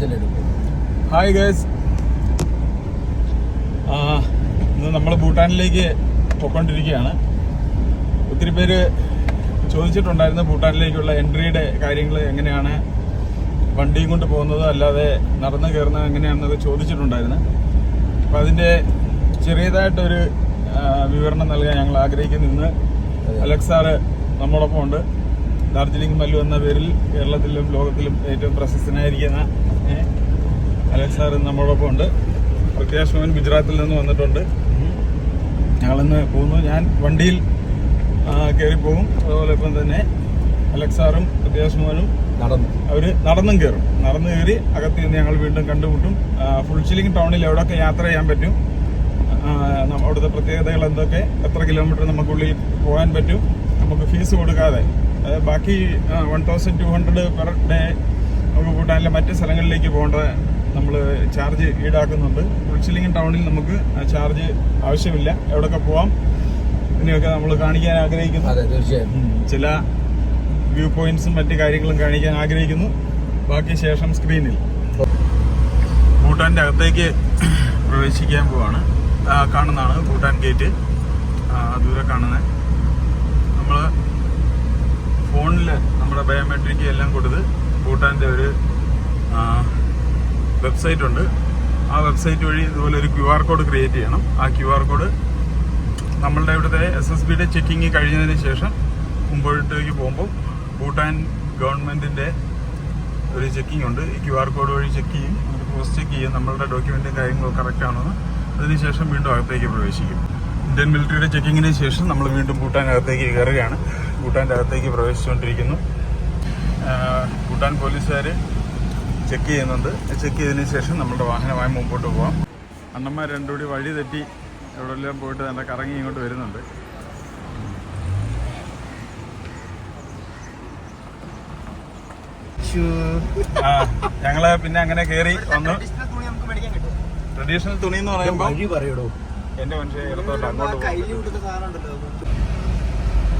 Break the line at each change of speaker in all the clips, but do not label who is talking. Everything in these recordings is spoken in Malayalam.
ഹായ് ഗേസ് ഇന്ന് നമ്മൾ ഭൂട്ടാനിലേക്ക് പോയിക്കൊണ്ടിരിക്കുകയാണ്. ഒത്തിരി പേര് ചോദിച്ചിട്ടുണ്ടായിരുന്നു ഭൂട്ടാനിലേക്കുള്ള എൻട്രിയുടെ കാര്യങ്ങൾ എങ്ങനെയാണ് വണ്ടിയും കൊണ്ട് പോകുന്നത് അല്ലാതെ നടന്നു കയറുന്നത് എങ്ങനെയാണെന്നൊക്കെ ചോദിച്ചിട്ടുണ്ടായിരുന്നു. അപ്പം അതിന്റെ ചെറിയതായിട്ടൊരു വിവരണം നൽകാൻ ഞങ്ങൾ ആഗ്രഹിക്കുന്നു ഇന്ന്. അലക്സ് സാറ് നമ്മോടൊപ്പം ഉണ്ട് ഡാർജിലിംഗ് മല്ലു എന്ന പേരിൽ കേരളത്തിലും ലോകത്തിലും ഏറ്റവും പ്രശസ്തനായിരിക്കുന്ന അലക്സ് സാർ നമ്മളോടൊപ്പം ഉണ്ട്. പ്രത്യാശ് മോഹൻ ഗുജറാത്തിൽ നിന്ന് വന്നിട്ടുണ്ട്. ഞങ്ങളിന്ന് പോകുന്നു. ഞാൻ വണ്ടിയിൽ കയറി പോകും. അതുപോലെ ഇപ്പം തന്നെ അലക്സ് സാറും പ്രത്യാശ് മോഹനും
നടന്നു.
അവർ നടന്നും കയറും നടന്നു കയറി അകത്ത് നിന്ന് ഞങ്ങൾ വീണ്ടും കണ്ടുമുട്ടും. ഫുൾ ചില്ലിംഗ് ടൗണിൽ എവിടെയൊക്കെ യാത്ര ചെയ്യാൻ പറ്റും അവിടുത്തെ പ്രത്യേകതകൾ എന്തൊക്കെ എത്ര കിലോമീറ്റർ നമുക്കുള്ളിൽ പോകാൻ പറ്റും നമുക്ക് ഫീസ് കൊടുക്കാതെ. ബാക്കി one thousand two hundred per day നമുക്ക് ഭൂട്ടാനിലെ മറ്റ് സ്ഥലങ്ങളിലേക്ക് പോകേണ്ട നമ്മൾ ചാർജ് ഈടാക്കുന്നുണ്ട്. ഫുൾ ടൗണിൽ നമുക്ക് ചാർജ് ആവശ്യമില്ല. എവിടെയൊക്കെ പോവാം ഇതിനെയൊക്കെ നമ്മൾ കാണിക്കാൻ ആഗ്രഹിക്കുന്നു.
അതെ തീർച്ചയായും.
ചില വ്യൂ പോയിന്റ്സും മറ്റു കാര്യങ്ങളും കാണിക്കാൻ ആഗ്രഹിക്കുന്നു. ബാക്കി ശേഷം സ്ക്രീനിൽ ഭൂട്ടാന്റെ അകത്തേക്ക് പ്രവേശിക്കാൻ പോവാണ്. കാണുന്നതാണ് ഭൂട്ടാൻ ഗേറ്റ് ദൂരെ കാണുന്നത് നമ്മൾ ഫോണിൽ നമ്മുടെ ബയോമെട്രിക് എല്ലാം കൊടുത്ത് ഭൂട്ടാന്റെ ഒരു വെബ്സൈറ്റ് ഉണ്ട്. ആ വെബ്സൈറ്റ് വഴി ഇതുപോലെ ഒരു ക്യു ആർ കോഡ് ക്രിയേറ്റ് ചെയ്യണം. ആ ക്യു ആർ കോഡ് നമ്മളുടെ ഇവിടുത്തെ എസ് എസ് ബിയുടെ ചെക്കിങ് കഴിഞ്ഞതിന് ശേഷം മുമ്പോട്ടേക്ക് പോകുമ്പോൾ ഭൂട്ടാൻ ഗവൺമെന്റിന്റെ ഒരു ചെക്കിംഗ് ഉണ്ട്. ഈ ക്യു ആർ കോഡ് വഴി ചെക്ക് ചെയ്യും. അത് ക്രോസ് ചെക്ക് ചെയ്യും. നമ്മളുടെ ഡോക്യുമെന്റും കാര്യങ്ങളും കറക്റ്റ് ആണെന്ന്. അതിനുശേഷം വീണ്ടും അകത്തേക്ക് പ്രവേശിക്കും. ഇന്ത്യൻ മിലിറ്ററിയുടെ ചെക്കിങ്ങിന് ശേഷം നമ്മൾ വീണ്ടും ഭൂട്ടാൻ അകത്തേക്ക് കയറുകയാണ്. ഭൂട്ടാന്റെ അകത്തേക്ക് പ്രവേശിച്ചുകൊണ്ടിരിക്കുന്നു. ഭൂട്ടാൻ പോലീസുകാർ ചെക്ക് ചെയ്യുന്നുണ്ട്. ചെക്ക് ചെയ്തതിന് ശേഷം നമ്മുടെ വാഹനമായി മുമ്പോട്ട് പോകാം അണ്ണന്മാർ രണ്ടും കൂടി വഴി തെറ്റി എവിടെയെല്ലാം പോയിട്ട് നല്ല കറങ്ങി ഇങ്ങോട്ട് വരുന്നുണ്ട്. ഞങ്ങൾ പിന്നെ അങ്ങനെ കേറി വന്നു. ട്രഡീഷണൽ തുണി എന്ന് പറയുമ്പോൾ
പറയടോ.
എന്റെ മനുഷ്യ ഇടത്തോട്ട് അങ്ങോട്ട് പോകും.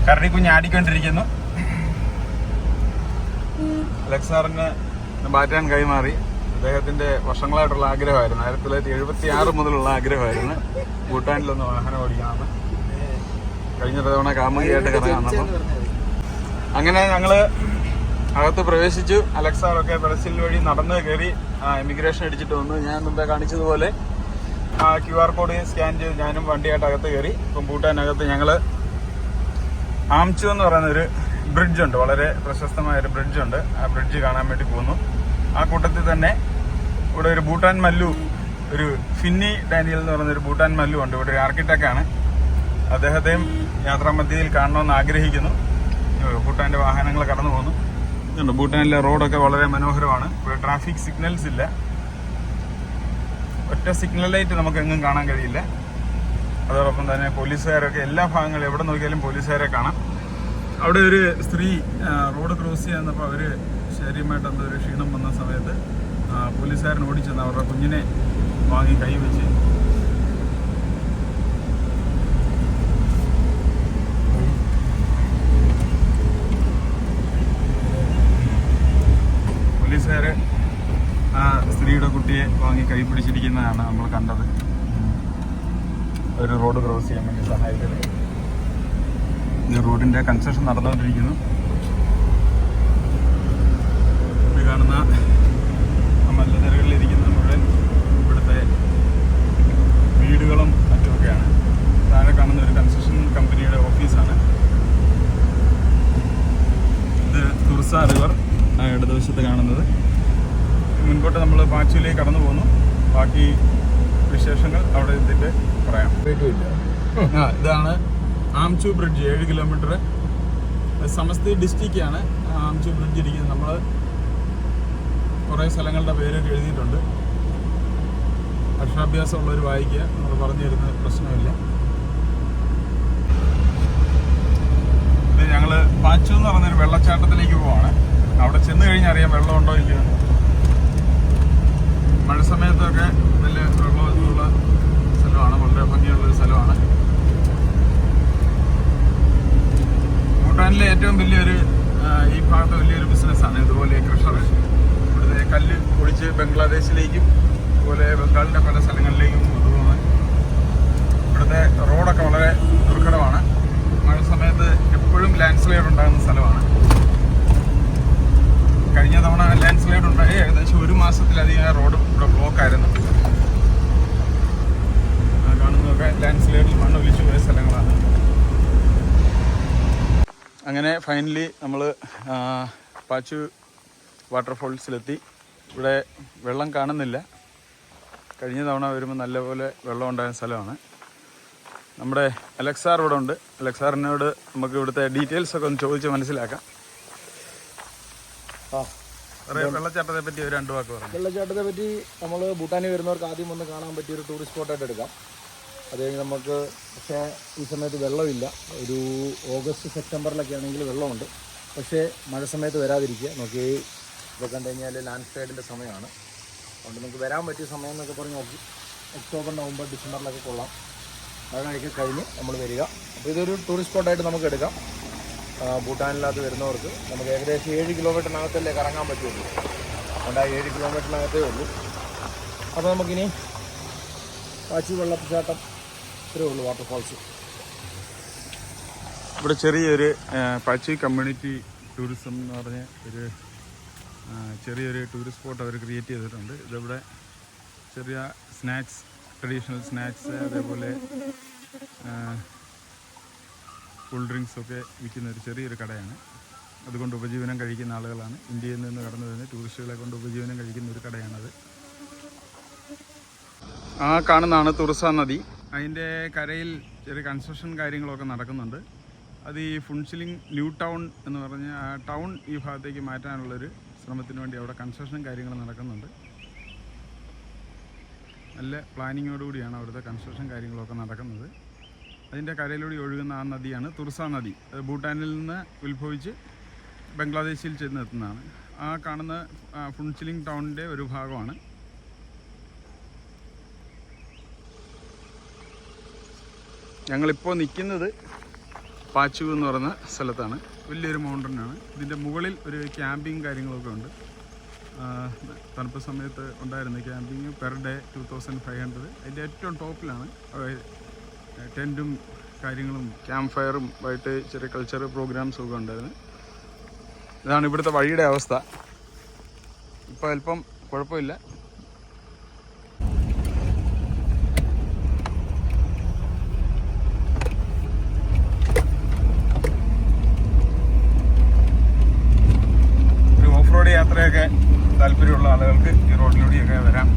കരടി കുഞ്ഞ് ആടിക്കൊണ്ടിരിക്കുന്നു. അലക്സാറിന് ബാറ്റാൻ കൈമാറി. അദ്ദേഹത്തിന്റെ വർഷങ്ങളായിട്ടുള്ള ആഗ്രഹമായിരുന്നു. ആയിരത്തി തൊള്ളായിരത്തി എഴുപത്തി ആറ് മുതലുള്ള ആഗ്രഹമായിരുന്നു. ഭൂട്ടാനിലൊന്ന് വാഹനം ഓടിക്കണമെന്ന് കഴിഞ്ഞ തവണ കാമുകിയായിട്ട് കറങ്ങാമെന്നപ്പം. അങ്ങനെ ഞങ്ങൾ അകത്ത് പ്രവേശിച്ചു. അലക്സാറൊക്കെ പെടസിൽ വഴി നടന്ന് കയറി ഇമിഗ്രേഷൻ അടിച്ചിട്ട് വന്നു. ഞാൻ മുമ്പേ കാണിച്ചതുപോലെ ആ ക്യു ആർ കോഡ് സ്കാൻ ചെയ്ത് ഞാനും വണ്ടിയായിട്ട് അകത്ത് കയറി. ഇപ്പം ഭൂട്ടാനകത്ത് ഞങ്ങൾ ആംചു എന്ന് പറയുന്ന ഒരു ബ്രിഡ്ജ് ഉണ്ട് വളരെ പ്രശസ്തമായ ഒരു ബ്രിഡ്ജ് ഉണ്ട് ആ ബ്രിഡ്ജ് കാണാൻ വേണ്ടി പോകുന്നു. ആ കൂട്ടത്തിൽ തന്നെ ഇവിടെ ഒരു ഭൂട്ടാൻ മല്ലു ഒരു ഫിന്നി ഡാനിയൽ എന്ന് പറയുന്ന ഒരു ഭൂട്ടാൻ മല്ലു ഉണ്ട്. ഇവിടെ ഒരു ആർക്കിടെക്റ്റാണ് അദ്ദേഹത്തെയും യാത്രാമധ്യയിൽ കാണണമെന്ന് ആഗ്രഹിക്കുന്നു. ഭൂട്ടാന്റെ വാഹനങ്ങൾ കടന്നു പോകുന്നു. ഇതുണ്ട്. ഭൂട്ടാനിലെ റോഡൊക്കെ വളരെ മനോഹരമാണ്. ഇവിടെ ട്രാഫിക് സിഗ്നൽസ് ഇല്ല. ഒറ്റ സിഗ്നൽ ലൈറ്റ് നമുക്ക് എങ്ങും കാണാൻ കഴിയില്ല. അതോടൊപ്പം തന്നെ പോലീസുകാരൊക്കെ എല്ലാ ഭാഗങ്ങളും എവിടെ നോക്കിയാലും പോലീസുകാരെ കാണാം. അവിടെ ഒരു സ്ത്രീ റോഡ് ക്രോസ് ചെയ്യുന്നപ്പോൾ അവർ ശരീരമായിട്ട് എന്തോ ഒരു ക്ഷീണം വന്ന സമയത്ത് പോലീസുകാരൻ ഓടിച്ചെന്ന് അവരുടെ കുഞ്ഞിനെ വാങ്ങി കൈവച്ച് പോലീസുകാരെ ആ സ്ത്രീയുടെ കുട്ടിയെ വാങ്ങി കൈ പിടിച്ചിരിക്കുന്നതാണ് നമ്മൾ കണ്ടത്. ഒരു റോഡ് ക്രോസ് ചെയ്യാൻ വേണ്ടി സഹായിക്കുന്നത് ഈ റോഡിന്റെ കൺസ്ട്രക്ഷൻ നടന്നുകൊണ്ടിരിക്കുന്നു. ഈ കാണുന്ന മല്ലനിരകളിലിരിക്കുന്ന മുഴുവൻ ഇവിടുത്തെ വീടുകളും മറ്റുമൊക്കെയാണ്. താഴെ കാണുന്ന ഒരു കൺസ്ട്രക്ഷൻ കമ്പനിയുടെ ഓഫീസാണ്. ഇത് തുർസ റിവർ ഇടതുവശത്ത് കാണുന്നത്. മുൻപോട്ട് നമ്മൾ പാച്ചുവിലേക്ക് കടന്നു പോകുന്നു ബാക്കി വിശേഷങ്ങൾ അവിടെ എത്തിയിട്ട് പറയാം. ആ ഇതാണ് ആംചു ബ്രിഡ്ജ് ഏഴ് കിലോമീറ്റർ. സമസ്തി ഡിസ്ട്രിക്റ്റാണ്. ആംചു ബ്രിഡ്ജ് ഇരിക്കുന്നത്. നമ്മൾ കുറേ സ്ഥലങ്ങളുടെ പേരൊക്കെ എഴുതിയിട്ടുണ്ട്. അക്ഷരാഭ്യാസം ഉള്ളവർ വായിക്കുക നമ്മൾ പറഞ്ഞു തരുന്ന പ്രശ്നമില്ല. ഞങ്ങൾ പാച്ചു എന്ന് പറഞ്ഞൊരു വെള്ളച്ചാട്ടത്തിലേക്ക് പോവാണ്. അവിടെ ചെന്ന് കഴിഞ്ഞാൽ അറിയാം വെള്ളം ഉണ്ടോ ഇല്ലയോ. മഴ സമയത്തൊക്കെ വലിയ വെള്ളമുള്ള സ്ഥലമാണ്. വളരെ ഭംഗിയുള്ളൊരു സ്ഥലമാണ്. ഭൂട്ടാനിലെ ഏറ്റവും വലിയൊരു ഈ ഭാഗത്ത് വലിയൊരു ബിസിനസ്സാണ് ഇതുപോലെ ക്രഷർ ഇവിടുത്തെ കല്ല് പൊടിച്ച് ബംഗ്ലാദേശിലേക്കും അതുപോലെ ബംഗാളിന്റെ പല സ്ഥലങ്ങളിലേക്കും കൊണ്ടുപോകുന്നത് ഇവിടുത്തെ റോഡൊക്കെ വളരെ ദുർഘടമാണ് മഴ സമയത്ത് എപ്പോഴും ലാൻഡ് സ്ലൈഡ് ഉണ്ടാകുന്ന സ്ഥലമാണ് കഴിഞ്ഞ തവണ ലാൻഡ് സ്ലൈഡ് ഉണ്ടായി ഏകദേശം ഒരു മാസത്തിലധികം ആ റോഡ് ഇവിടെ ബ്ലോക്കായിരുന്നു ആ കാണുന്നതൊക്കെ ലാൻഡ് സ്ലൈഡിൽ മണ്ണ് ഒലിച്ചു പോയ സ്ഥലങ്ങളാണ് അങ്ങനെ ഫൈനലി നമ്മൾ പാച്ചു വാട്ടർഫോൾസിലെത്തി ഇവിടെ വെള്ളം കാണുന്നില്ല. കഴിഞ്ഞ തവണ വരുമ്പോൾ നല്ലപോലെ വെള്ളം ഉണ്ടായ സ്ഥലമാണ്. നമ്മുടെ അലക്സാർ ഇവിടെ ഉണ്ട്. അലക്സാറിനോട് നമുക്ക് ഇവിടുത്തെ ഡീറ്റെയിൽസ് ഒക്കെ ഒന്ന് ചോദിച്ച് മനസ്സിലാക്കാം. വെള്ളച്ചാട്ടത്തെ പറ്റി ഒരു രണ്ട് വാക്ക് പറഞ്ഞു
വെള്ളച്ചാട്ടത്തെ പറ്റി നമ്മൾ ഭൂട്ടാനിൽ വരുന്നവർക്ക് ആദ്യം ഒന്ന് കാണാൻ പറ്റിയ ഒരു ടൂറിസ്റ്റ് സ്പോട്ടായിട്ട് എടുക്കാം. അത് കഴിഞ്ഞ് നമുക്ക് പക്ഷേ ഈ സമയത്ത് വെള്ളമില്ല. ഒരു ഓഗസ്റ്റ് സെപ്റ്റംബറിലൊക്കെ ആണെങ്കിൽ വെള്ളമുണ്ട്. പക്ഷേ മഴ സമയത്ത് വരാതിരിക്കുക. നോക്കി ഇപ്പോൾ കണ്ടു കഴിഞ്ഞാൽ ലാൻഡ് സ്ലൈഡിന്റെ സമയമാണ്. അതുകൊണ്ട് നമുക്ക് വരാൻ പറ്റിയ സമയം എന്നൊക്കെ പറഞ്ഞ് നോക്കി. ഒക്ടോബർ നവംബർ ഡിസംബറിലൊക്കെ കൊള്ളാം. മഴയൊക്കെ കഴിഞ്ഞ് നമ്മൾ വരിക. അപ്പോൾ ഇതൊരു ടൂറിസ്റ്റ് സ്പോട്ടായിട്ട് നമുക്ക് എടുക്കാം. ഭൂട്ടാനിലകത്ത് വരുന്നവർക്ക് നമുക്ക് ഏകദേശം ഏഴ് കിലോമീറ്ററിനകത്തല്ലേ കറങ്ങാൻ പറ്റുള്ളൂ. അതുകൊണ്ട് ആ ഏഴ് കിലോമീറ്ററിനകത്തേ ഉള്ളൂ. അപ്പോൾ നമുക്കിനി കാച്ചി വെള്ളച്ചാട്ടം ഇത്രയേ ഉള്ളൂ വാട്ടർഫാൾസ്
ഇവിടെ ചെറിയൊരു പച്ചി കമ്മ്യൂണിറ്റി ടൂറിസം എന്ന് പറഞ്ഞ ഒരു ചെറിയൊരു ടൂറിസ്റ്റ് സ്പോട്ട് അവർ ക്രിയേറ്റ് ചെയ്തിട്ടുണ്ട്. ഇതിവിടെ ചെറിയ സ്നാക്സ് ട്രഡീഷണൽ സ്നാക്സ് അതേപോലെ കൂൾ ഡ്രിങ്ക്സ് ഒക്കെ വിൽക്കുന്ന ഒരു ചെറിയൊരു കടയാണ്. അതുകൊണ്ട് ഉപജീവനം കഴിക്കുന്ന ആളുകളാണ്. ഇന്ത്യയിൽ നിന്ന് കടന്നു വരുന്ന ടൂറിസ്റ്റുകളെ കൊണ്ട് ഉപജീവനം കഴിക്കുന്ന ഒരു കടയാണത്. ആ കാണുന്നതാണ് തുറസ നദി. അതിന്റെ കരയിൽ ചെറിയ കൺസ്ട്രക്ഷൻ കാര്യങ്ങളൊക്കെ നടക്കുന്നുണ്ട്. അത് ഈ ഫുൺസിലിംഗ് ന്യൂ ടൗൺ എന്ന് പറഞ്ഞ് ആ ടൗൺ ഈ ഭാഗത്തേക്ക് മാറ്റാനുള്ളൊരു ശ്രമത്തിന് വേണ്ടി അവിടെ കൺസ്ട്രക്ഷൻ കാര്യങ്ങൾ നടക്കുന്നുണ്ട്. നല്ല പ്ലാനിങ്ങോടുകൂടിയാണ് അവിടുത്തെ കൺസ്ട്രക്ഷൻ കാര്യങ്ങളൊക്കെ നടക്കുന്നത്. അതിന്റെ കരയിലൂടെ ഒഴുകുന്ന ആ നദിയാണ് തുർസ നദി. അത് ഭൂട്ടാനിൽ നിന്ന് ഉത്ഭവിച്ച് ബംഗ്ലാദേശിൽ ചെന്നെത്തുന്നതാണ്. ആ കാണുന്ന ഫുൺസിലിംഗ് ടൗണിന്റെ ഒരു ഭാഗമാണ്. ഞങ്ങളിപ്പോൾ നിൽക്കുന്നത് പാച്ചു എന്ന് പറയുന്ന സ്ഥലത്താണ്. വലിയൊരു മൗണ്ടനാണ് ഇതിന്റെ മുകളിൽ ഒരു ക്യാമ്പിങ് കാര്യങ്ങളൊക്കെ ഉണ്ട്. തണുപ്പ് സമയത്ത് ഉണ്ടായിരുന്ന camping per day two thousand five hundred അതിന്റെ ഏറ്റവും ടോപ്പിലാണ്. ടെന്റും കാര്യങ്ങളും ക്യാമ്പ് ഫയറും ആയിട്ട് ചെറിയ കൾച്ചർ പ്രോഗ്രാംസും ഒക്കെ ഉണ്ടായിരുന്നു. ഇതാണ് ഇവിടുത്തെ വഴിയുടെ അവസ്ഥ. ഇപ്പോൾ അല്പം കുഴപ്പമില്ല ഒരു ഓഫ് റോഡ് യാത്രയൊക്കെ താല്പര്യമുള്ള ആളുകൾക്ക് ഈ റോഡിലൂടെയൊക്കെ വരാം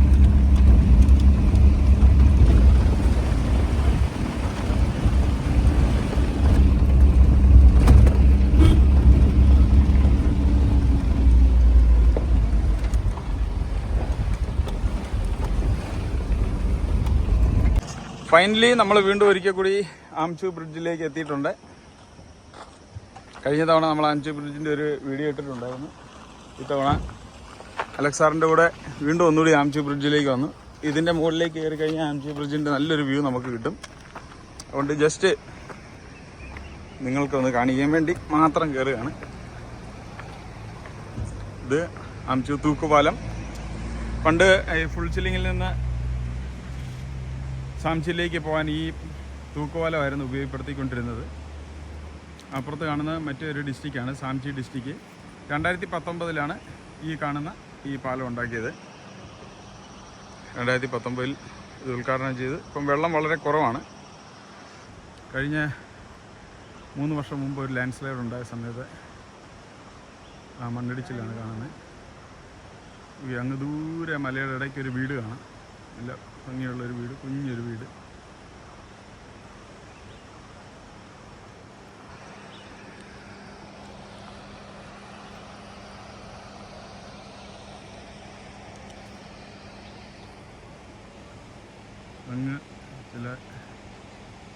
ഫൈനലി നമ്മൾ വീണ്ടും ഒരിക്കൽ കൂടി ആംചു ബ്രിഡ്ജിലേക്ക് എത്തിയിട്ടുണ്ട്. കഴിഞ്ഞ തവണ നമ്മൾ ആംചു ബ്രിഡ്ജിന്റെ ഒരു വീഡിയോ ഇട്ടിട്ടുണ്ടായിരുന്നു. ഇത്തവണ അലക്സാറിന്റെ കൂടെ വീണ്ടും ഒന്നുകൂടി ആംചു ബ്രിഡ്ജിലേക്ക് വന്നു. ഇതിന്റെ മുകളിലേക്ക് കയറി കഴിഞ്ഞാൽ ആംചു ബ്രിഡ്ജിന്റെ നല്ലൊരു വ്യൂ നമുക്ക് കിട്ടും. അതുകൊണ്ട് ജസ്റ്റ് നിങ്ങൾക്കൊന്ന് കാണിക്കാൻ വേണ്ടി മാത്രം കയറുകയാണ് ഇത് ആംചു തൂക്കുപാലം. പണ്ട് ഫുൾ ചില്ലിങ്ങിൽ നിന്ന് സാംചിയിലേക്ക് പോകാൻ ഈ തൂക്കുവാലമായിരുന്നു ഉപയോഗപ്പെടുത്തിക്കൊണ്ടിരുന്നത്. അപ്പുറത്ത് കാണുന്ന മറ്റൊരു ഡിസ്ട്രിക്റ്റാണ് സാംചി ഡിസ്ട്രിക്റ്റ്. രണ്ടായിരത്തി പത്തൊമ്പതിലാണ് ഈ കാണുന്ന ഈ പാലം ഉണ്ടാക്കിയത്. രണ്ടായിരത്തി പത്തൊമ്പതിൽ ഇത് ഉദ്ഘാടനം ചെയ്ത്. ഇപ്പം വെള്ളം വളരെ കുറവാണ്. കഴിഞ്ഞ മൂന്ന് വർഷം മുമ്പ് ഒരു ലാൻഡ് സ്ലൈഡ് ഉണ്ടായ സമയത്ത് ആ മണ്ണിടിച്ചിലാണ് കാണുന്നത്. അങ്ങ് ദൂരെ മലയുടെ ഇടയ്ക്ക് ഒരു വീട് കാണാം. നല്ല ഭംഗിയുള്ള ഒരു വീട് കുഞ്ഞൊരു വീട്. അങ്ങ് ചില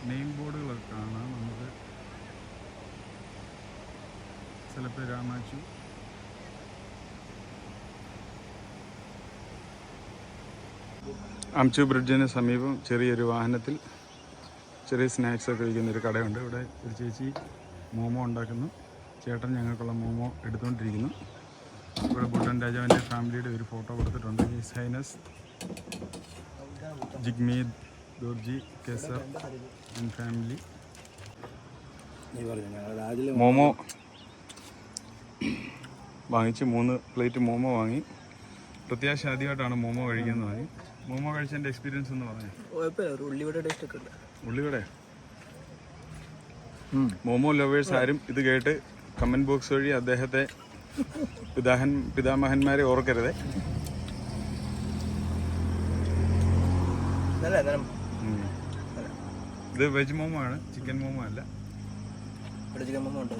നെയിം ബോർഡുകളൊക്കെ കാണാം. നമുക്ക് ചിലപ്പോൾ രാമാച്ചു അംചു ബ്രിഡ്ജിന് സമീപം ചെറിയൊരു വാഹനത്തിൽ ചെറിയ സ്നാക്സ് ഒക്കെ വിൽക്കുന്ന ഒരു കടയുണ്ട്. ഇവിടെ ഒരു ചേച്ചി മോമോ ഉണ്ടാക്കുന്നു. ചേട്ടൻ ഞങ്ങൾക്കുള്ള മോമോ എടുത്തുകൊണ്ടിരിക്കുന്നു. ഇവിടെ ബുട്ടൻ രാജാവിന്റെ ഫാമിലിയുടെ ഒരു ഫോട്ടോ കൊടുത്തിട്ടുണ്ട്. ഈ സൈനസ് ജിഗ്മീദ് ദോർജി കേസർ ആൻഡ് ഫാമിലി. മോമോ വാങ്ങിച്ച് മൂന്ന് പ്ലേറ്റ് മോമോ വാങ്ങി. പ്രത്യാശ ആദ്യമായിട്ടാണ് മോമോ കഴിക്കുന്നത് വാങ്ങി മോമോ കഴിച്ചതിന്റെ എക്സ്പീരിയൻസ് എന്ന് പറഞ്ഞു.
കുഴപ്പമില്ല ഒരു ഉള്ളിവിടെ ടേസ്റ്റ് ഒക്കെ ഉണ്ട്.
ഉള്ളിവിടെ മോമോ ലവേഴ്സ് ആരും ഇത് കേട്ട് കമന്റ് ബോക്സ് വഴി അദ്ദേഹത്തെ പിതാഹൻ പിതാമഹന്മാരെ ഓർക്കരുത്.
നല്ല എന്നാലും
ഉം. ഇത് വെജ് മോമോ ആണ് ചിക്കൻ മോമോ അല്ല.
ഇവിടെ ചിക്കൻ മോമോ ഉണ്ട്?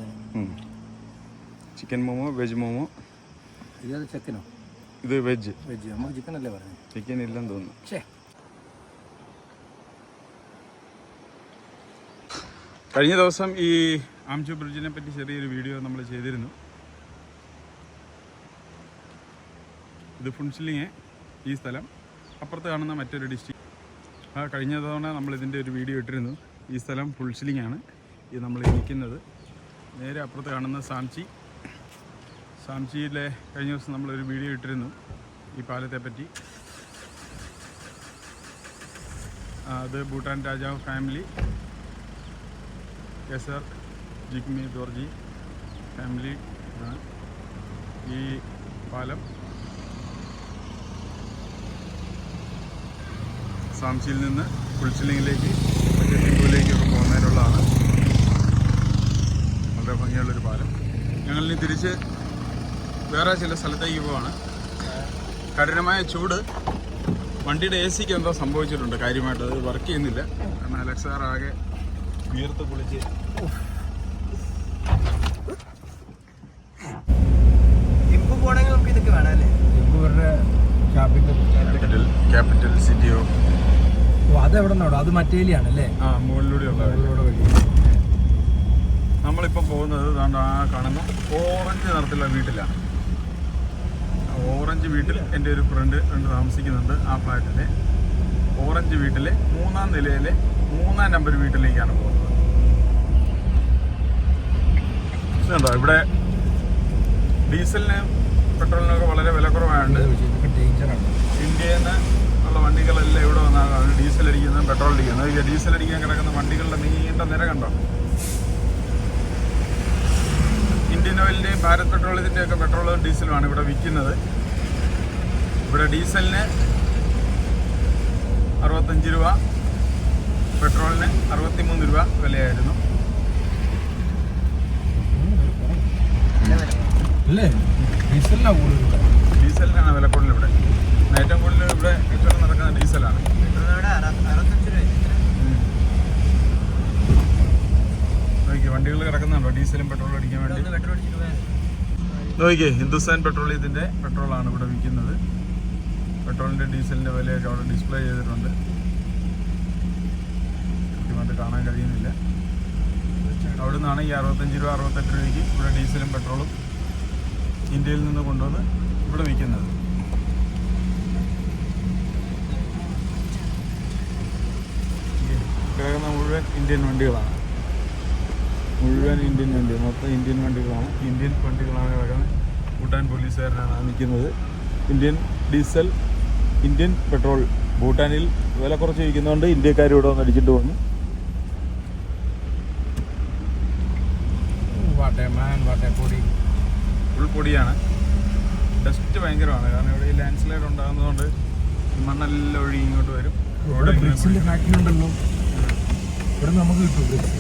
ചിക്കൻ മോമോ വെജ് മോമോ
ചെക്കനോ
ഇത് വെജ്.
വെജ്. നമുക്ക് ചിക്കൻ അല്ലേ പറഞ്ഞു?
ചിക്കൻ ഇല്ലെന്ന് തോന്നുന്നു. കഴിഞ്ഞ ദിവസം ഈ ആംചു ബ്രിഡ്ജിനെ പറ്റി ചെറിയൊരു വീഡിയോ നമ്മൾ ചെയ്തിരുന്നു. ഇത് ഫുൺസിലിങ് ഈ സ്ഥലം. അപ്പുറത്ത് കാണുന്ന മറ്റൊരു ഡിസ്ട്രിക്ട് ആ കഴിഞ്ഞ തവണ നമ്മൾ ഇതിന്റെ ഒരു വീഡിയോ ഇട്ടിരുന്നു. ഈ സ്ഥലം ഫുൾസിലിംഗ് ആണ്. ഇത് നമ്മൾ നിൽക്കുന്നത് നേരെ അപ്പുറത്ത് കാണുന്ന സാംചി. സാംചിയിലെ കഴിഞ്ഞ ദിവസം നമ്മളൊരു വീഡിയോ ഇട്ടിരുന്നു ഈ പാലത്തെ പറ്റി. അത് ഭൂട്ടാൻ രാജാവ് ഫാമിലി കേസർ ജിഗ്മി ദോർജി ഫാമിലി ഈ പാലം. സാംസിയിൽ നിന്ന് കുളിച്ചിലിങ്ങിലേക്ക് മറ്റേ ടിമ്പുവിലേക്കൊക്കെ പോകുന്നതിനുള്ളതാണ്. വളരെ ഭംഗിയുള്ളൊരു പാലം. ഞങ്ങളിനി തിരിച്ച് വേറെ ചില സ്ഥലത്തേക്ക് പോവാണ്. കഠിനമായ ചൂട്. വണ്ടിയുടെ എ സിക്ക് എന്തോ സംഭവിച്ചിട്ടുണ്ട്. കാര്യമായിട്ട് അത് വർക്ക് ചെയ്യുന്നില്ല. കാരണം അലക്സാർ ആകെ വീർത്ത് കുളിച്ച്
നമ്മളിപ്പോ ക്യാപിറ്റൽ ഓ അതെവിടെ അത് മറ്റേലിയാണ് അല്ലേ
ആ വഴി. പോകുന്നത് ആ കാണുന്ന ഓറഞ്ച് നിറത്തിലുള്ള വീട്ടിലാണ്. ഓറഞ്ച് വീട്ടിൽ എന്റെ ഒരു ഫ്രണ്ട് ഉണ്ട് താമസിക്കുന്നുണ്ട് ആ ഫ്ലാറ്റിലെ ഓറഞ്ച് വീട്ടിലെ മൂന്നാം നിലയിലെ മൂന്നാം നമ്പർ വീട്ടിലേക്കാണ് പോകുന്നത്. ഇവിടെ ഡീസലിന് പെട്രോളിനൊക്കെ വളരെ വില
കുറവായുണ്ട്
ഇന്ത്യയിൽ നിന്ന് ഉള്ള വണ്ടികളെല്ലാം ഇവിടെ വന്നാണ് ഡീസൽ അടിക്കുന്നത് പെട്രോൾ അടിക്കുന്നത് ഡീസൽ അടിക്കാൻ കിടക്കുന്ന വണ്ടികളുടെ നീണ്ട നിര കണ്ടോ? ഇന്ത്യൻ ഓയിലിന്റെയും ഭാരത് പെട്രോളിയത്തിന്റെയൊക്കെ പെട്രോളും ഡീസലുമാണ് ഇവിടെ വിൽക്കുന്നത്. ഇവിടെ ഡീസലിന് അറുപത്തഞ്ച് രൂപ പെട്രോളിന് അറുപത്തിമൂന്ന് രൂപ വിലയായിരുന്നു. ഡീസലിനാണ് വില കൂടുതൽ ഇവിടെ. ഏറ്റവും കൂടുതൽ ഇവിടെ കച്ചവടം നടക്കുന്ന ഡീസലാണ്. വണ്ടികൾ കിടക്കുന്നുണ്ടോ? ഡീസലും പെട്രോളും അടിക്കാൻ വേണ്ടി? നോക്കിയേ ഹിന്ദുസ്ഥാൻ പെട്രോളിയത്തിന്റെ പെട്രോളാണ് ഇവിടെ വിൽക്കുന്നത്. പെട്രോളിന്റെ ഡീസലിന്റെ വിലയൊക്കെ അവിടെ ഡിസ്പ്ലേ ചെയ്തിട്ടുണ്ട്. കൃത്യമായിട്ട് കാണാൻ കഴിയുന്നില്ല. അവിടെ നിന്നാണ് ഈ അറുപത്തഞ്ച് രൂപ അറുപത്തെട്ട് രൂപയ്ക്ക് ഇവിടെ ഡീസലും പെട്രോളും ഇന്ത്യയിൽ നിന്ന് കൊണ്ടുവന്ന് ഇവിടെ വിൽക്കുന്നത്. കിടക്കുന്ന മുഴുവൻ ഇന്ത്യൻ വണ്ടികളാണ്. മുഴുവൻ ഇന്ത്യൻ വണ്ടി മൊത്തം ഇന്ത്യൻ വണ്ടികളാണ്. ഇന്ത്യൻ വണ്ടികളാണ് കിടക്കുന്നത്. ഭൂട്ടാൻ പോലീസുകാരനാണ് നിൽക്കുന്നത്. ഇന്ത്യൻ ഡീസൽ ഇന്ത്യൻ പെട്രോൾ ഭൂട്ടാനിൽ വില കുറച്ച് വിൽക്കുന്നതുകൊണ്ട് ഇന്ത്യക്കാർ ഇവിടെ വന്ന് അടിച്ചിട്ട് വന്നു. ഫുൾ പൊടിയാണ്. ഡസ്റ്റ് ഭയങ്കരമാണ്. കാരണം ഇവിടെ ഈ ലാൻഡ് സ്ലൈഡ് ഉണ്ടാകുന്നതുകൊണ്ട് മണ്ണെല്ലാം ഒഴുകി ഇങ്ങോട്ട് വരും.
ഇവിടെ ബ്രിക്സിന്റെ ഫാക്ടറി ഉണ്ടല്ലോ. ഇവിടെ നമുക്ക് കിട്ടും ബ്രിക്സ്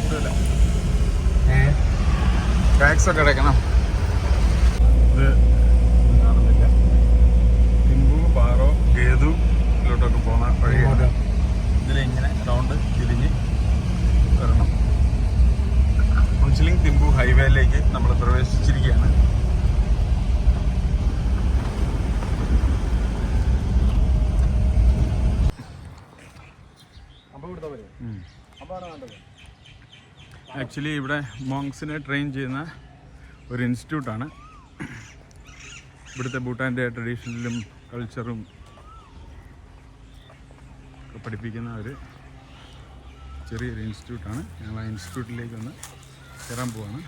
കൂടുതലാണ് ടാക്സ് ഒക്കെ അടയ്ക്കണം. ഇത് കാണുന്നില്ല ടിമ്പു ഗേതു ഇതിലോട്ടൊക്കെ പോകുന്ന വഴിയാണ്. ഇതിലിങ്ങനെ റൗണ്ട് തിരിഞ്ഞ് വരണം. കുഞ്ചിലിംഗ് തിമ്പു ഹൈവേയിലേക്ക് നമ്മൾ പ്രവേശിച്ചിരിക്കുകയാണ്. ആക്ച്വലി ഇവിടെ മോങ്സിനെ ട്രെയിൻ ചെയ്യുന്ന ഒരു ഇൻസ്റ്റിറ്റ്യൂട്ടാണ് ഇവിടുത്തെ ഭൂട്ടാന്റെ ട്രഡീഷണലും കൾച്ചറും പഠിപ്പിക്കുന്ന ഒരു ചെറിയൊരു ഇൻസ്റ്റിറ്റ്യൂട്ടാണ്. ഞങ്ങൾ ആ ഇൻസ്റ്റിറ്റ്യൂട്ടിലേക്ക് ഒന്ന് ചേരാൻ പോവാണ്.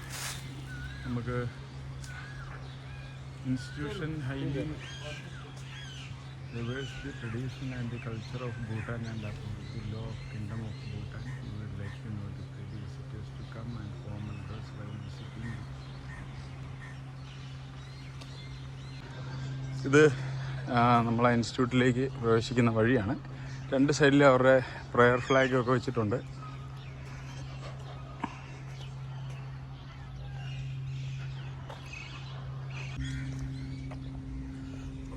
നമുക്ക് institution highly reveres the tradition and the culture of Bhutan and the law of kingdom of Bhutan ഇത് നമ്മളെ ഇൻസ്റ്റിറ്റ്യൂട്ടിലേക്ക് പ്രവേശിക്കുന്ന വഴിയാണ്. രണ്ട് സൈഡിൽ അവരുടെ പ്രയർ ഫ്ലാഗ് ഒക്കെ വെച്ചിട്ടുണ്ട്.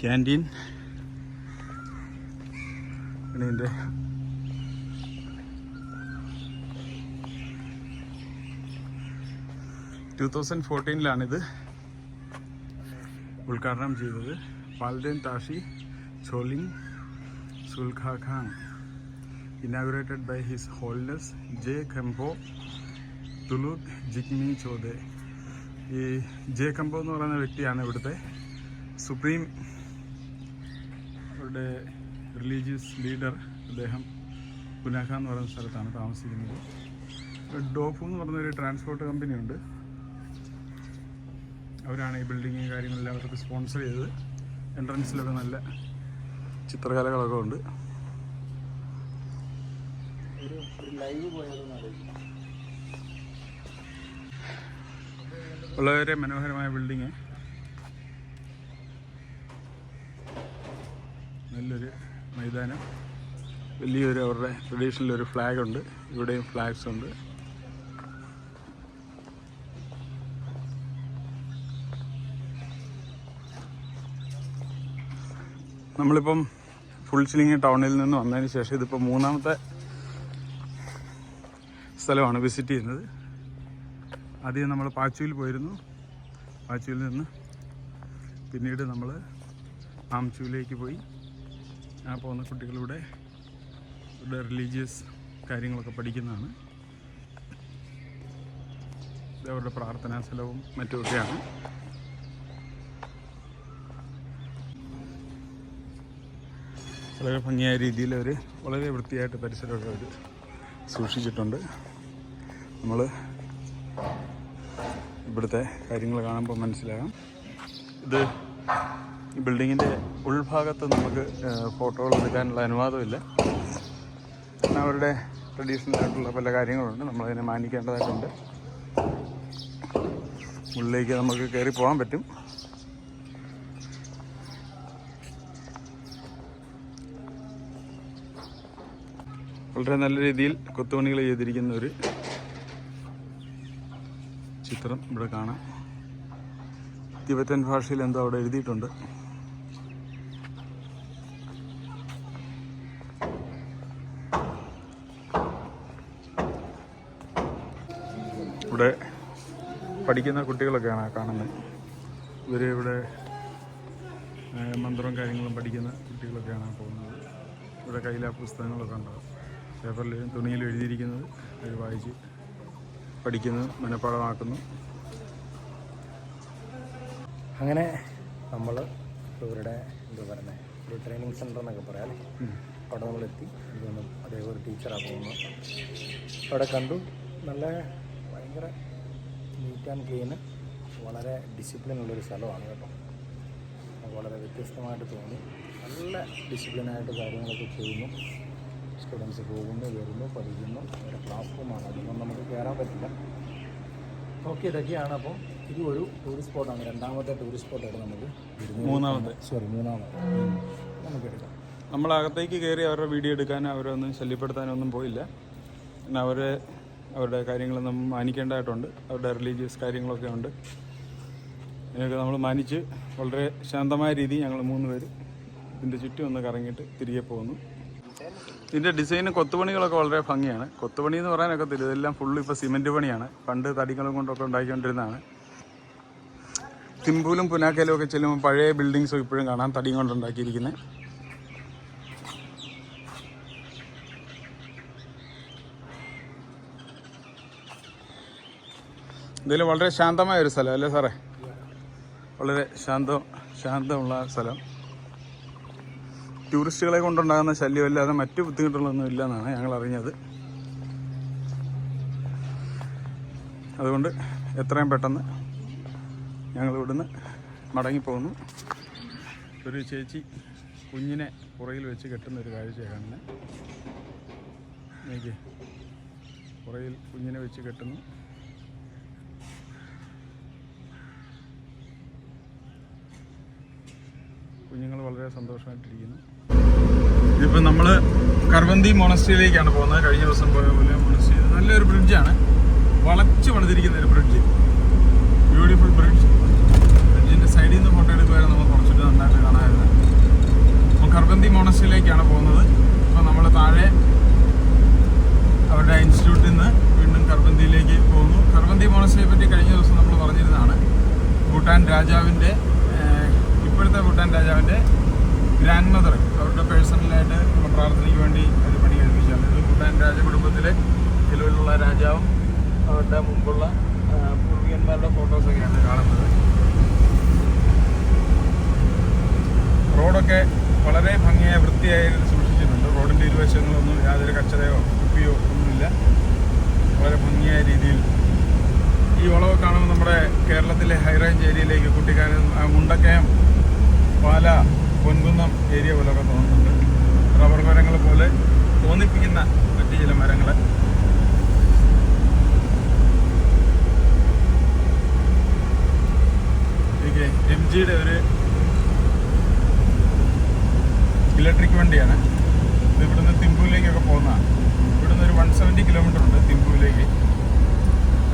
ക്യാന്റീൻ. ഇതിന്റെ ടു തൗസൻഡ് ഫോർട്ടീനിലാണിത് ഉദ്ഘാടനം ചെയ്തത്. Palden Tashi Choling സുൽഖാഖാങ് inaugurated by His Holiness J. Kempo തുലൂത്ത് ജിഗ്മി ചോദെ ഈ ജെ കമ്പോ എന്ന് പറയുന്ന വ്യക്തിയാണ് ഇവിടുത്തെ സുപ്രീം അവരുടെ റിലീജിയസ് ലീഡർ അദ്ദേഹം പുനാഖ എന്ന് പറയുന്ന സ്ഥലത്താണ് താമസിക്കുന്നത്. ഡോഫു എന്ന് പറയുന്നൊരു ട്രാൻസ്പോർട്ട് കമ്പനിയുണ്ട് അവരാണ് ഈ ബിൽഡിങ്ങും കാര്യങ്ങളെല്ലാം അവർക്ക് സ്പോൺസർ ചെയ്തത്. എൻട്രൻസിലൊക്കെ നല്ല ചിത്രകലകളൊക്കെ ഉണ്ട്. വളരെ മനോഹരമായ ബിൽഡിങ് നല്ലൊരു മൈതാനം. വലിയൊരു അവരുടെ ട്രഡീഷണൽ ഒരു ഫ്ലാഗ് ഉണ്ട്. ഇവിടെയും ഫ്ലാഗ്സ് ഉണ്ട്. നമ്മളിപ്പം ഫുൾ ചിലിങ്ങി ടൗണിൽ നിന്ന് വന്നതിന് ശേഷം ഇതിപ്പോൾ മൂന്നാമത്തെ സ്ഥലമാണ് വിസിറ്റ് ചെയ്യുന്നത്. ആദ്യം നമ്മൾ പാച്ചുവിൽ പോയിരുന്നു. പാച്ചുവിൽ നിന്ന് പിന്നീട് നമ്മൾ ആംചുവിലേക്ക് പോയി. ആ പോകുന്ന കുട്ടികളിവിടെ ഇവിടെ റിലീജിയസ് കാര്യങ്ങളൊക്കെ പഠിക്കുന്നതാണ്. അവരുടെ പ്രാർത്ഥനാ സ്ഥലവും മറ്റുമൊക്കെയാണ്. വളരെ ഭംഗിയായ രീതിയിൽ അവർ വളരെ വൃത്തിയായിട്ട് പരിസരമൊക്കെ അവർ സൂക്ഷിച്ചിട്ടുണ്ട്. നമ്മൾ ഇവിടുത്തെ കാര്യങ്ങൾ കാണുമ്പോൾ മനസ്സിലാകാം. ഇത് ഈ ബിൽഡിങ്ങിന്റെ ഉൾഭാഗത്ത് നമുക്ക് ഫോട്ടോകൾ എടുക്കാനുള്ള അനുവാദമില്ല. കാരണം അവരുടെ ട്രഡീഷണൽ ആയിട്ടുള്ള പല കാര്യങ്ങളുണ്ട്. നമ്മളതിനെ മാനിക്കേണ്ടതായിട്ടുണ്ട്. ഉള്ളിലേക്ക് നമുക്ക് കയറി പോകാൻ പറ്റും. വളരെ നല്ല രീതിയിൽ കൊത്തുപണികൾ ചെയ്തിരിക്കുന്ന ഒരു ചിത്രം ഇവിടെ കാണാം. തിബറ്റൻ ഭാഷയിൽ എന്തോ അവിടെ എഴുതിയിട്ടുണ്ട്. ഇവിടെ പഠിക്കുന്ന കുട്ടികളൊക്കെയാണ് കാണുന്നത്. ഇവർ ഇവിടെ മന്ത്രവും കാര്യങ്ങളും പഠിക്കുന്ന കുട്ടികളൊക്കെയാണ് പോകുന്നത്. ഇവിടെ കയ്യിലാ പുസ്തകങ്ങളൊക്കെ ഉണ്ടാവും പേപ്പറിൽ തുണിയിൽ എഴുതിയിരിക്കുന്നത് അവർ വായിച്ച് പഠിക്കുന്നു മനഃപ്പാടമാക്കുന്നു
അങ്ങനെ നമ്മൾ ഇവരുടെ എന്താ പറയുന്നത് ഒരു ട്രെയിനിങ് സെന്റർ എന്നൊക്കെ പറയാം അവിടെ നമ്മളെത്തി ഇതൊന്നും അദ്ദേഹം ഒരു ടീച്ചറാണ് പോകുന്നത്. അവിടെ കണ്ടു നല്ല ഭയങ്കര നീറ്റ് ആൻഡ് ക്ലീന് വളരെ ഡിസിപ്ലിൻ ഉള്ളൊരു സ്ഥലമാണ് കേട്ടോ. വളരെ വ്യത്യസ്തമായിട്ട് തോന്നി. നല്ല ഡിസിപ്ലിനായിട്ട് കാര്യങ്ങളൊക്കെ ചെയ്യുന്നു. സ്റ്റുഡൻസ് പോകുന്നു വരുന്നു പഠിക്കുന്നു. ഒരു ക്ലാസ് റൂമാണ് അതൊന്നും നമുക്ക് കയറാൻ പറ്റില്ല. ഓക്കെ ഇതൊക്കെയാണ് അപ്പോൾ ഇത് ഒരു ടൂറിസ്റ്റ് സ്പോട്ടാണ് രണ്ടാമത്തെ ടൂറിസ്റ്റ് സ്പോട്ടായിട്ട് നമുക്ക്
മൂന്നാമത്തെ.
സോറി മൂന്നാമത്തെ. നമുക്ക് എടുക്കാം.
നമ്മൾ അകത്തേക്ക് കയറി അവരുടെ വീഡിയോ എടുക്കാൻ അവരെ ഒന്നും ശല്യപ്പെടുത്താനോ ഒന്നും പോയില്ല. പിന്നെ അവരെ അവരുടെ കാര്യങ്ങളൊന്നും മാനിക്കേണ്ടതായിട്ടുണ്ട്. അവരുടെ റിലീജിയസ് കാര്യങ്ങളൊക്കെ ഉണ്ട്. ഇതിനൊക്കെ നമ്മൾ മാനിച്ച് വളരെ ശാന്തമായ രീതി ഞങ്ങൾ മൂന്ന് പേര് ഇതിന്റെ ചുറ്റും ഒന്ന് കറങ്ങിയിട്ട് തിരികെ പോകുന്നു. ഇതിന്റെ ഡിസൈനും കൊത്തുപണികളൊക്കെ വളരെ ഭംഗിയാണ്. കൊത്തുപണി എന്ന് പറയാനൊക്കത്തില്ല ഇതെല്ലാം ഫുള്ള് ഇപ്പോൾ സിമെന്റ് പണിയാണ്. പണ്ട് തടികളും കൊണ്ടൊക്കെ ഉണ്ടാക്കിക്കൊണ്ടിരുന്നതാണ് തിമ്പൂലും പുനാക്കയിലും ഒക്കെ ചെല്ലുമ്പോൾ പഴയ ബിൽഡിങ്സും ഇപ്പോഴും കാണാം. തടിയും കൊണ്ടുണ്ടാക്കിയിരിക്കുന്നത് ഇതിൽ വളരെ ശാന്തമായ ഒരു സ്ഥലം അല്ലേ സാറേ? വളരെ ശാന്തം ശാന്തമുള്ള സ്ഥലം. ടൂറിസ്റ്റുകളെ കൊണ്ടുണ്ടാകുന്ന ശല്യമല്ലാതെ മറ്റു ബുദ്ധിമുട്ടുകളൊന്നും ഇല്ല എന്നാണ് ഞങ്ങൾ അറിഞ്ഞത്. അതുകൊണ്ട് എത്രയും പെട്ടെന്ന് ഞങ്ങൾ ഇവിടുന്ന് മടങ്ങിപ്പോകുന്നു. ഒരു ചേച്ചി കുഞ്ഞിനെ പുറയിൽ വെച്ച് കെട്ടുന്ന ഒരു കാഴ്ചയാണ് നോക്കിയേ പുറയിൽ കുഞ്ഞിനെ വെച്ച് കെട്ടുന്നു. കുഞ്ഞുങ്ങൾ വളരെ സന്തോഷമായിട്ടിരിക്കുന്നു. ഇതിപ്പോൾ നമ്മൾ കർവന്തി മൊണസ്ട്രിയിലേക്കാണ് പോകുന്നത്. കഴിഞ്ഞ ദിവസം പോയ പോലെ മൊണസ്ട്രി നല്ലൊരു ബ്രിഡ്ജാണ് വളച്ച് പണിതിരിക്കുന്ന ഒരു ബ്രിഡ്ജ് ബ്യൂട്ടിഫുൾ ബ്രിഡ്ജ് ബ്രിഡ്ജിന്റെ സൈഡിൽ നിന്ന് ഫോട്ടോ എടുക്കുവായിരുന്നു നമുക്ക് കുറച്ചുകൂടി നന്നായിട്ട് കാണാമായിരുന്നു. അപ്പോൾ കർവന്തി മൊണസ്ട്രിയിലേക്കാണ് പോകുന്നത്. അപ്പോൾ നമ്മൾ താഴെ അവരുടെ ഇൻസ്റ്റിറ്റ്യൂട്ടിൽ നിന്ന് വീണ്ടും കർബന്തിയിലേക്ക് പോകുന്നു. കർബന്തി മോണസ്ട്രിയെ പറ്റി കഴിഞ്ഞ ദിവസം നമ്മൾ പറഞ്ഞിരുന്നതാണ്. ഭൂട്ടാൻ രാജാവിന്റെ ഇപ്പോഴത്തെ ഭൂട്ടാൻ രാജാവിന്റെ ഗ്രാൻഡ് മദർ പ്രാർത്ഥനയ്ക്ക് വേണ്ടി ഒരു പണി കഴിപ്പിച്ചാണ് ഇത് ഭൂട്ടാൻ രാജകുടുംബത്തിലെ നിലവിലുള്ള രാജാവും അവരുടെ മുമ്പുള്ള പൂർവികന്മാരുടെ ഫോട്ടോസൊക്കെയാണ് കാണുന്നത്. റോഡൊക്കെ വളരെ ഭംഗിയായി വൃത്തിയായി സൂക്ഷിച്ചിട്ടുണ്ട്. റോഡിന്റെ ഇരുവശങ്ങളൊന്നും യാതൊരു കച്ചറയോ കുപ്പിയോ ഒന്നുമില്ല. വളരെ ഭംഗിയായ രീതിയിൽ. ഈ വളവ് കാണുമ്പോൾ നമ്മുടെ കേരളത്തിലെ ഹൈറേഞ്ച് ഏരിയയിലേക്ക് കുട്ടിക്കാനം മുണ്ടക്കയം പാല പൊൻകുന്നം ഏരിയ പോലൊക്കെ തോന്നുന്നുണ്ട്. റബ്ബർ മരങ്ങൾ പോലെ തോന്നിപ്പിക്കുന്ന മറ്റു ചില മരങ്ങൾ എം ജിയുടെ ഒരു ഇലക്ട്രിക് വണ്ടിയാണ്. ഇത് ഇവിടുന്ന് തിമ്പുവിലേക്കൊക്കെ പോകുന്നതാണ്. ഇവിടുന്ന് ഒരു വൺ സെവന്റി കിലോമീറ്റർ ഉണ്ട് തിമ്പുവിലേക്ക്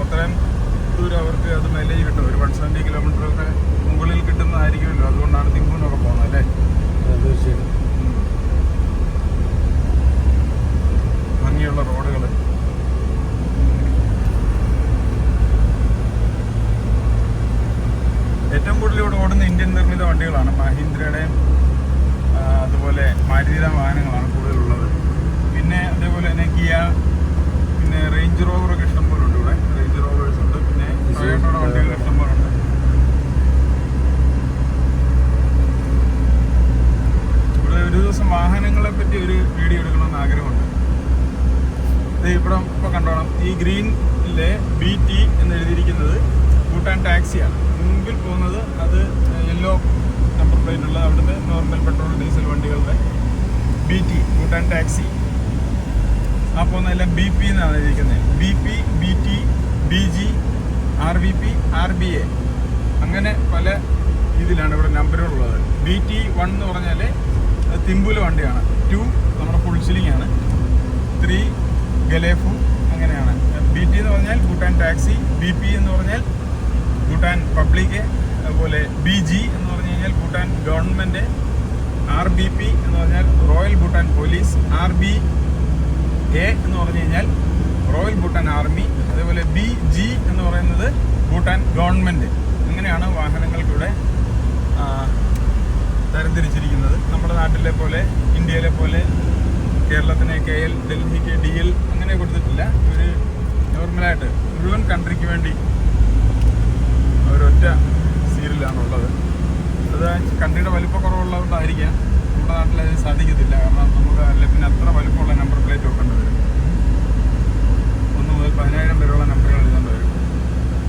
അത്രയും ദൂരം അവർക്ക് അത് മൈലേജ് കിട്ടും. ഒരു വൺ സെവന്റി കിലോമീറ്റർ ഒക്കെ മുകളിൽ കിട്ടുന്നതായിരിക്കുമല്ലോ. അതുകൊണ്ടാണ് തിമ്പുവിനൊക്കെ പോകുന്നത് അല്ലേ?
തീർച്ചയായിട്ടും.
ഭംഗിയുള്ള റോഡുകൾ ഏറ്റവും കൂടുതൽ ഇവിടെ ഓടുന്ന ഇന്ത്യൻ നിർമ്മിത വണ്ടികളാണ് മഹീന്ദ്രയുടെയും അതുപോലെ മാരുതിയുടെ വാഹനങ്ങളാണ് കൂടുതലുള്ളത്. പിന്നെ അതേപോലെ തന്നെ കിയ പിന്നെ റേഞ്ച് റോവറൊക്കെ ഇഷ്ടംപോലെ ഉണ്ട് ഇവിടെ റേഞ്ച് റോവേഴ്സ് ഉണ്ട് പിന്നെ ടൊയോട്ടയുടെ വണ്ടികൾ ഇഷ്ടംപോലെ ഉണ്ട് ഇവിടെ ഒരു ദിവസം വാഹനങ്ങളെ പറ്റി ഒരു വീഡിയോ എടുക്കണമെന്ന് ആഗ്രഹമുണ്ട് ഇത് ഇവിടെ ഇപ്പോൾ കണ്ടോണം ഈ ഗ്രീനിലെ ബി ടി എന്ന് എഴുതിയിരിക്കുന്നത് ഭൂട്ടാൻ ടാക്സിയാണ് മുമ്പിൽ പോകുന്നത് അത് യെല്ലോ നമ്പർ പ്ലേറ്റ് ഉള്ള അവിടുത്തെ നോർമൽ പെട്രോൾ ഡീസൽ വണ്ടികളുടെ ബി ടി ഭൂട്ടാൻ ടാക്സി ആ പോകുന്നതെല്ലാം ബി പി എന്നാണ് എഴുതിയിരിക്കുന്നത് B P B T B G R B P R B A അങ്ങനെ പല ഇതിലാണ് ഇവിടെ നമ്പറുകളുള്ളത് ബി ടി വൺ എന്ന് പറഞ്ഞാൽ തിമ്പുല വണ്ടിയാണ്. ടു നമ്മുടെ ഫുൾ സീലിംഗ് ആണ്. ത്രീ ഗലേഫു അങ്ങനെയാണ്. ബി ടി എന്ന് പറഞ്ഞാൽ ഭൂട്ടാൻ ടാക്സി ബി പി എന്ന് പറഞ്ഞാൽ ഭൂട്ടാൻ പബ്ലിക് അതുപോലെ ബി ജി എന്ന് പറഞ്ഞു കഴിഞ്ഞാൽ Bhutan government R B P എന്ന് പറഞ്ഞാൽ royal Bhutan police R B A എന്ന് പറഞ്ഞു കഴിഞ്ഞാൽ റോയൽ ഭൂട്ടാൻ ആർമി അതേപോലെ ബി ജി എന്ന് പറയുന്നത് ഭൂട്ടാൻ ഗവൺമെന്റ് അങ്ങനെയാണ് വാഹനങ്ങൾക്കിവിടെ തരംതിരിച്ചിരിക്കുന്നത്. നമ്മുടെ നാട്ടിലെ പോലെ ഇന്ത്യയിലെ പോലെ കേരളത്തിന് കെ എൽ ഡൽഹിക്ക് ഡി എൽ അങ്ങനെ കൊടുത്തിട്ടില്ല. ഒരു നോർമലായിട്ട് മുഴുവൻ കൺട്രിക്ക് വേണ്ടി ഒരൊറ്റ സീരിയലാണുള്ളത് അത് കൺട്രിയുടെ വലിപ്പക്കുറവുള്ളതുകൊണ്ടായിരിക്കാം. നമ്മുടെ നാട്ടിൽ അത് സാധിക്കത്തില്ല. കാരണം നമുക്ക് അല്ല പിന്നെ അത്ര വലുപ്പമുള്ള നമ്പർ പ്ലേറ്റ് വെക്കേണ്ടി വരും ഒന്ന് മുതൽ പതിനായിരം വരെയുള്ള നമ്പറുകൾ എഴുതേണ്ടി വരും.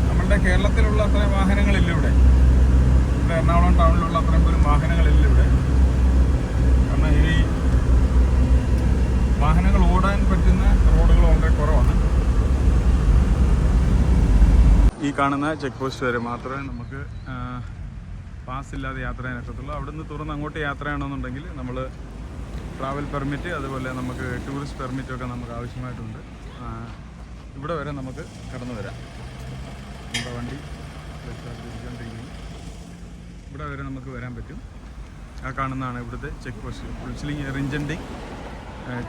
നമ്മളുടെ കേരളത്തിലുള്ള അത്രയും വാഹനങ്ങളില്ല ഇവിടെ. ഇവിടെ എറണാകുളം ടൗണിലുള്ള അത്രയും പോലും വാഹനങ്ങളില്ല ഇവിടെ. കാരണം ഈ വാഹനങ്ങൾ ഓടാൻ പറ്റുന്ന റോഡുകൾ വളരെ കുറവാണ്. ഈ കാണുന്ന ചെക്ക് പോസ്റ്റ് വരെ മാത്രമേ നമുക്ക് പാസ് ഇല്ലാതെ യാത്ര ചെയ്യാൻ പറ്റത്തുള്ളൂ. അവിടുന്ന് തുറന്ന് അങ്ങോട്ട് യാത്ര ചെയ്യണമെന്നുണ്ടെങ്കിൽ നമ്മൾ ട്രാവൽ പെർമിറ്റ് അതുപോലെ നമുക്ക് ടൂറിസ്റ്റ് പെർമിറ്റൊക്കെ നമുക്ക് ആവശ്യമായിട്ടുണ്ട്. ഇവിടെ വരെ നമുക്ക് കടന്നു വരാം. നമ്മുടെ വണ്ടി ഇവിടെ വരെ നമുക്ക് വരാൻ പറ്റും. ആ കാണുന്നതാണ് ഇവിടുത്തെ ചെക്ക് പോസ്റ്റ് ഉൾച്ചിലിംഗ് റിഞ്ചൻഡിങ്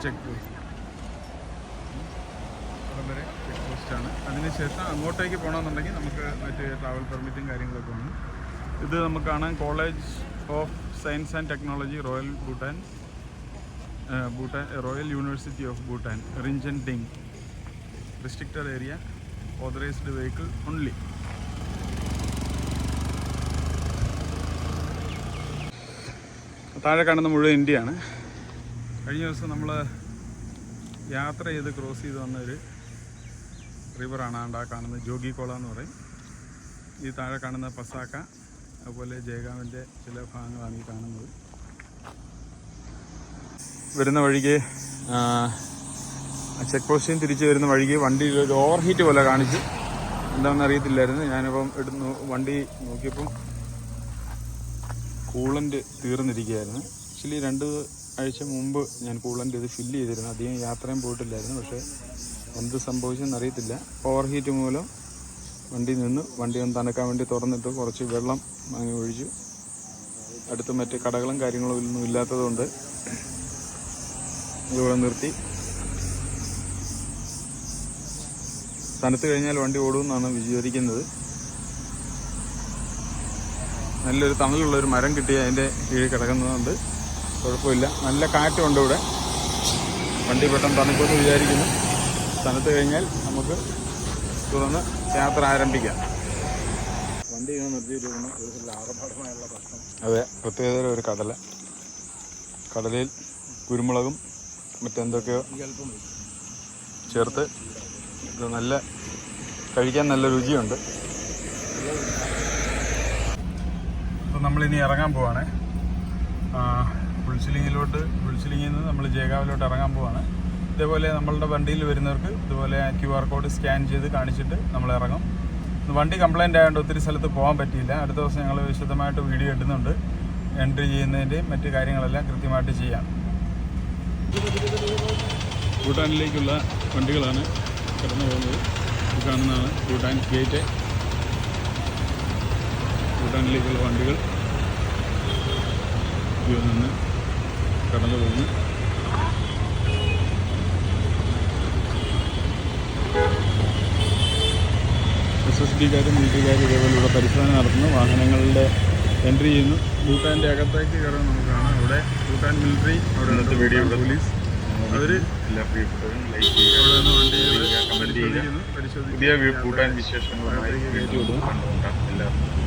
ചെക്ക് പോസ്റ്റ് അവിടെ വരെ ചെക്ക് പോസ്റ്റാണ് അതിനുശേഷം അങ്ങോട്ടേക്ക് പോകണമെന്നുണ്ടെങ്കിൽ നമുക്ക് മറ്റ് ട്രാവൽ പെർമിറ്റും കാര്യങ്ങളൊക്കെ വേണം ഇത് നമുക്ക് കാണാൻ college of science and technology royal Bhutan Bhutan royal university of Bhutan Rinchending restricted area authorised vehicle only താഴെ കാണുന്ന മുഴുവൻ ഇന്ത്യയാണ്. കഴിഞ്ഞ ദിവസം നമ്മൾ യാത്ര ചെയ്ത് ക്രോസ് ചെയ്ത് വന്ന ഒരു റിവറാണ് ആണ്ട് ആ കാണുന്നത് ജോഗി കോള എന്ന് പറയും. ഈ താഴെ കാണുന്ന പസാക്ക അതുപോലെ ജയഗാമിന്റെ ചില ഭാഗങ്ങളാണ് ഈ കാണുന്നത്. വരുന്ന വഴിക്ക് ചെക്ക് പോസ്റ്റിൽ നിന്ന് തിരിച്ച് വരുന്ന വഴിക്ക് വണ്ടിയിൽ ഒരു ഓവർ ഹീറ്റ് പോലെ കാണിച്ചു. എന്താണെന്ന് അറിയത്തില്ലായിരുന്നു. ഞാനിപ്പം എടുത്ത് വണ്ടി നോക്കിയപ്പം കൂളന്റ് തീർന്നിരിക്കുകയായിരുന്നു. ആക്ച്വലി രണ്ട് ആഴ്ച മുമ്പ് ഞാൻ കൂളന്റ് ഇത് ഫില്ല് ചെയ്തിരുന്നു. അധികം യാത്രയും പോയിട്ടില്ലായിരുന്നു. പക്ഷേ എന്ത് സംഭവിച്ചെന്നറിയത്തില്ല ഓവർ ഹീറ്റ് മൂലം വണ്ടി നിന്ന് വണ്ടി ഒന്ന് തണുക്കാൻ വേണ്ടി തുറന്നിട്ട് കുറച്ച് വെള്ളം വാങ്ങി ഒഴിച്ചു. അടുത്ത് മറ്റ് കടകളും കാര്യങ്ങളും ഒന്നും ഇല്ലാത്തതുകൊണ്ട് ഇവിടെ നിർത്തി. തണുത്ത് കഴിഞ്ഞാൽ വണ്ടി ഓടുമെന്നാണ് വിചാരിക്കുന്നത്. നല്ലൊരു തണലുള്ള ഒരു മരം കിട്ടി അതിന്റെ കീഴിൽ കിടക്കുന്നതുകൊണ്ട് കുഴപ്പമില്ല. നല്ല കാറ്റുണ്ട് ഇവിടെ. വണ്ടി പെട്ടെന്ന് തണുക്കുമെന്ന് വിചാരിക്കുന്നു. തണുത്ത് കഴിഞ്ഞാൽ നമുക്ക് തുടർന്ന് യാത്ര ആരംഭിക്കാം.
വണ്ടി ഇങ്ങനെ നിർത്തിയിട്ടിരിക്കണം ഒരു പ്രശ്നം.
അതെ പ്രത്യേക ഒരു കടല. കടലിൽ കുരുമുളകും മറ്റെന്തൊക്കെയോ ചേർത്ത് ഇത് നല്ല കഴിക്കാൻ നല്ല രുചിയുണ്ട്. അപ്പം നമ്മളിനി ഇറങ്ങാൻ പോവാണ്. പുൽസിലിങ്ങിലോട്ട് പുൽസിലിങ്ങിൽ നിന്ന് നമ്മൾ ജേഗാവിലോട്ട് ഇറങ്ങാൻ പോവാണ്. ഇതേപോലെ നമ്മളുടെ വണ്ടിയിൽ വരുന്നവർക്ക് ഇതുപോലെ ക്യു ആർ കോഡ് സ്കാൻ ചെയ്ത് കാണിച്ചിട്ട് നമ്മൾ ഇറങ്ങും. വണ്ടി കംപ്ലൈന്റ് ആയതുകൊണ്ട് ഒത്തിരി സ്ഥലത്ത് പോകാൻ പറ്റിയില്ല. അടുത്ത ദിവസം ഞങ്ങൾ വിശദമായിട്ട് വീഡിയോ ഇടുന്നുണ്ട്. എൻട്രി ചെയ്യുന്നതിന്റെയും മറ്റു കാര്യങ്ങളെല്ലാം കൃത്യമായിട്ട് ചെയ്യാം. ഭൂട്ടാനിലേക്കുള്ള വണ്ടികളാണ് കടന്നു പോകുന്നത്. ഇത് കാണുന്നതാണ് ഭൂട്ടാൻ ഗേറ്റ്. ഭൂട്ടാനിലേക്കുള്ള വണ്ടികൾ ഇതിൽ നിന്ന് കടന്നു പോകുന്നു. എസ് ഡിക്കാരും മിലിറ്ററിക്കാരും ഇതേപോലെ ഇവിടെ പരിശോധന നടത്തുന്നു. വാഹനങ്ങളുടെ എൻട്രി ചെയ്യുന്നു. ഭൂട്ടാന്റെ അകത്തേക്ക് കയറാൻ നമുക്ക് കാണാം അവിടെ ഭൂട്ടാൻ മിലിറ്ററി അവിടെ വീഡിയോ പോലീസ്. അവർ
എല്ലാ പ്രിയപ്പെട്ടവരും ലൈക്ക് ചെയ്യുക. ചെയ്യുക പുതിയ ഭൂട്ടാൻ വിശേഷങ്ങളുമായി എല്ലാവർക്കും